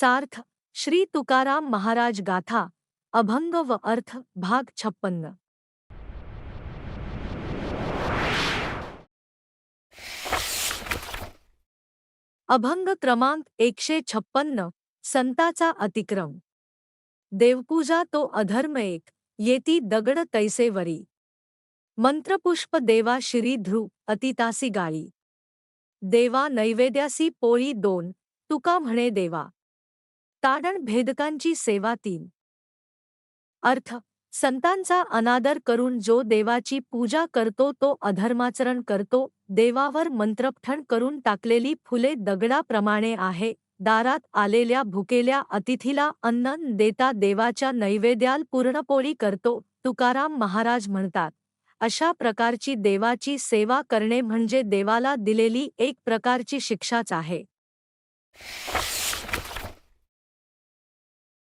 सार्थ श्री तुकाराम महाराज गाथा अभंग व अर्थ भाग छप्पन्न. अभंग क्रमांक एकशे छप्पन्न संताचा अतिक्रम. देवपूजा तो अधर्म एक येती दगड तैसे वरी. मंत्रपुष्प देवा श्री ध्रु अतितासी गाळी. देवा नैवेद्यासी पोळी दोन तुका म्हणे देवा. ताडण भेदकांची सेवा तीन. अर्थ संतांचा अनादर करून जो देवाची पूजा करतो तो अधर्माचरण करतो देवावर मंत्रपठण करून टाकलेली फुले दगडाप्रमाणे आहे दारात आलेल्या भुकेल्या अतिथीला अन्न देता देवाच्या नैवेद्याल पूर्णपोळी करतो तुकाराम महाराज म्हणतात. अशा प्रकारची देवाची सेवा करणे म्हणजे देवाला दिलेली एक प्रकारची शिक्षाच आहे.